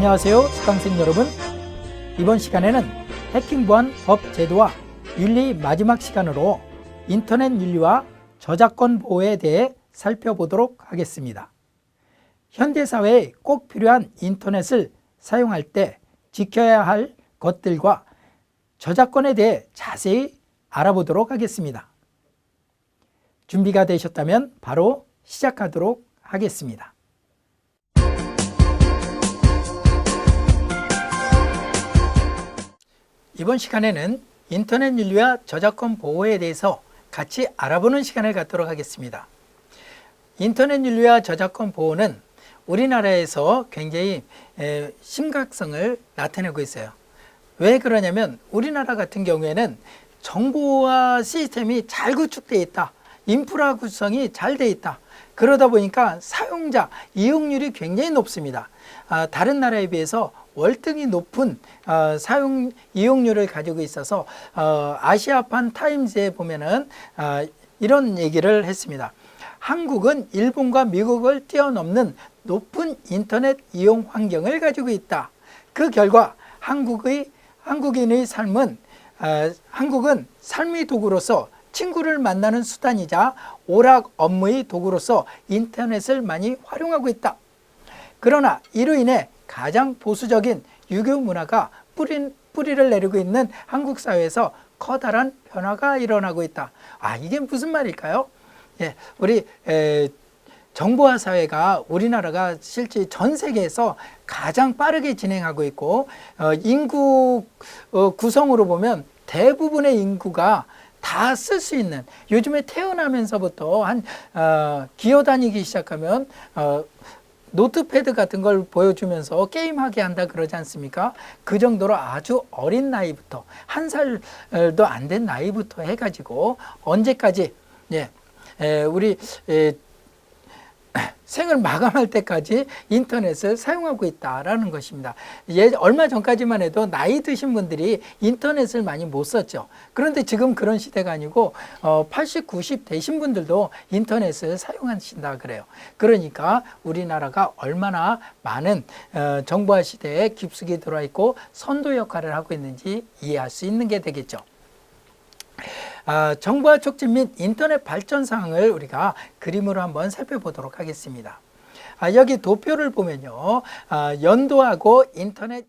안녕하세요. 수강생 여러분. 이번 시간에는 해킹 보안 법 제도와 윤리 마지막 시간으로 인터넷 윤리와 저작권 보호에 대해 살펴보도록 하겠습니다. 현대 사회에 꼭 필요한 인터넷을 사용할 때 지켜야 할 것들과 저작권에 대해 자세히 알아보도록 하겠습니다. 준비가 되셨다면 바로 시작하도록 하겠습니다. 이번 시간에는 인터넷 윤리와 저작권 보호에 대해서 같이 알아보는 시간을 갖도록 하겠습니다. 인터넷 윤리와 저작권 보호는 우리나라에서 굉장히 에, 심각성을 나타내고 있어요. 왜 그러냐면 우리나라 같은 경우에는 정보화 시스템이 잘 구축되어 있다. 인프라 구성이 잘돼 있다. 그러다 보니까 사용자 이용률이 굉장히 높습니다. 아, 다른 나라에 비해서 월등히 높은 어, 사용 이용률을 가지고 있어서 어, 아시아판 타임즈에 보면은 어, 이런 얘기를 했습니다. 한국은 일본과 미국을 뛰어넘는 높은 인터넷 이용 환경을 가지고 있다. 그 결과 한국의 한국인의 삶은 어, 한국은 삶의 도구로서 친구를 만나는 수단이자 오락 업무의 도구로서 인터넷을 많이 활용하고 있다. 그러나 이로 인해 가장 보수적인 유교 문화가 뿌리, 뿌리를 내리고 있는 한국 사회에서 커다란 변화가 일어나고 있다. 아, 이게 무슨 말일까요? 예, 우리 에, 정보화 사회가 우리나라가 실제 전 세계에서 가장 빠르게 진행하고 있고 어, 인구 어, 구성으로 보면 대부분의 인구가 다 쓸 수 있는 요즘에 태어나면서부터 한 어, 기어 다니기 시작하면 어, 노트패드 같은 걸 보여주면서 게임하게 한다 그러지 않습니까? 그 정도로 아주 어린 나이부터 한 살도 안 된 나이부터 해가지고 언제까지 예, 에, 우리 에, 생을 마감할 때까지 인터넷을 사용하고 있다라는 것입니다. 예, 얼마 전까지만 해도 나이 드신 분들이 인터넷을 많이 못 썼죠. 그런데 지금 그런 시대가 아니고 어, 80, 90 되신 분들도 인터넷을 사용하신다 그래요. 그러니까 우리나라가 얼마나 많은 어, 정보화 시대에 깊숙이 들어와 있고 선도 역할을 하고 있는지 이해할 수 있는 게 되겠죠. 아, 정보화 촉진 및 인터넷 발전 상황을 우리가 그림으로 한번 살펴보도록 하겠습니다. 아, 여기 도표를 보면요. 아, 연도하고 인터넷